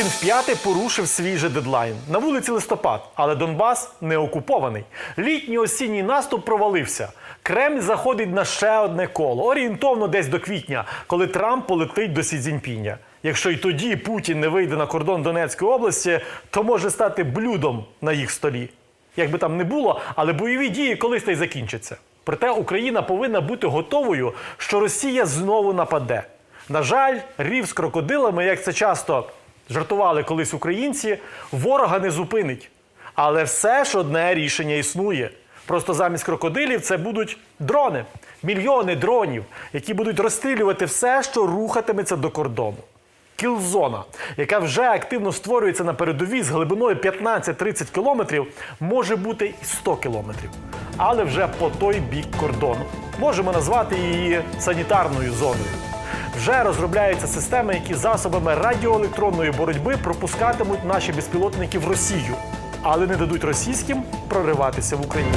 Путін вп'яте порушив свій же дедлайн. На вулиці листопад, але Донбас не окупований. Літній осінній наступ провалився. Кремль заходить на ще одне коло, орієнтовно десь до квітня, коли Трамп полетить до Сі Цзіньпіня. Якщо й тоді Путін не вийде на кордон Донецької області, то може стати блюдом на їх столі. Як би там не було, але бойові дії колись та й закінчаться. Проте Україна повинна бути готовою, що Росія знову нападе. На жаль, рів з крокодилами, як це часто жартували колись українці, ворога не зупинить. Але все ж одне рішення існує. Просто замість крокодилів це будуть дрони, мільйони дронів, які будуть розстрілювати все, що рухатиметься до кордону. Кілзона, яка вже активно створюється на передовій з глибиною 15-30 кілометрів, може бути і 100 кілометрів, але вже по той бік кордону. Можемо назвати її санітарною зоною. Вже розробляються системи, які засобами радіоелектронної боротьби пропускатимуть наші безпілотники в Росію, але не дадуть російським прориватися в Україну.